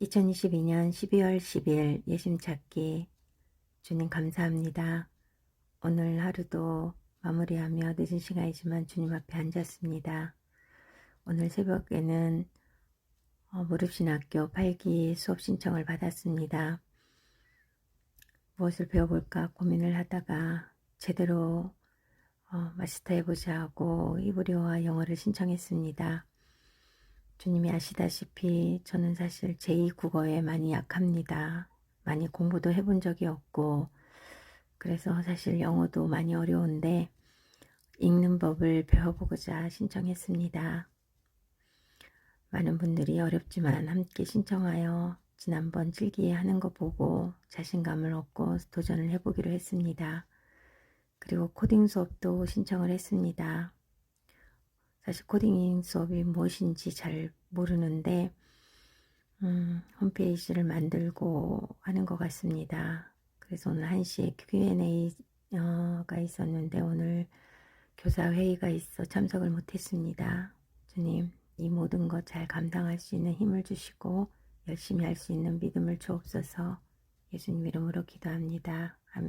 2022년 12월 10일 예심 찾기 주님 감사합니다. 오늘 하루도 마무리하며 늦은 시간이지만 주님 앞에 앉았습니다. 오늘 새벽에는 어, 무릎신학교 8기 수업 신청을 받았습니다. 무엇을 배워볼까 고민을 하다가 제대로 어, 마스터 해보자 하고 히브리어와 영어를 신청했습니다. 주님이 아시다시피 저는 사실 제2국어에 많이 약합니다. 많이 공부도 해본 적이 없고 그래서 사실 영어도 많이 어려운데 읽는 법을 배워보고자 신청했습니다. 많은 분들이 어렵지만 함께 신청하여 지난번 찔기에 하는 거 보고 자신감을 얻고 도전을 해보기로 했습니다. 그리고 코딩 수업도 신청을 했습니다. 사실 코딩 수업이 무엇인지 잘 모르는데 음, 홈페이지를 만들고 하는 것 같습니다. 그래서 오늘 1시에 Q&A가 있었는데 오늘 교사 회의가 있어 참석을 못했습니다. 주님 이 모든 것 잘 감당할 수 있는 힘을 주시고 열심히 할 수 있는 믿음을 주옵소서 예수님 이름으로 기도합니다. 아멘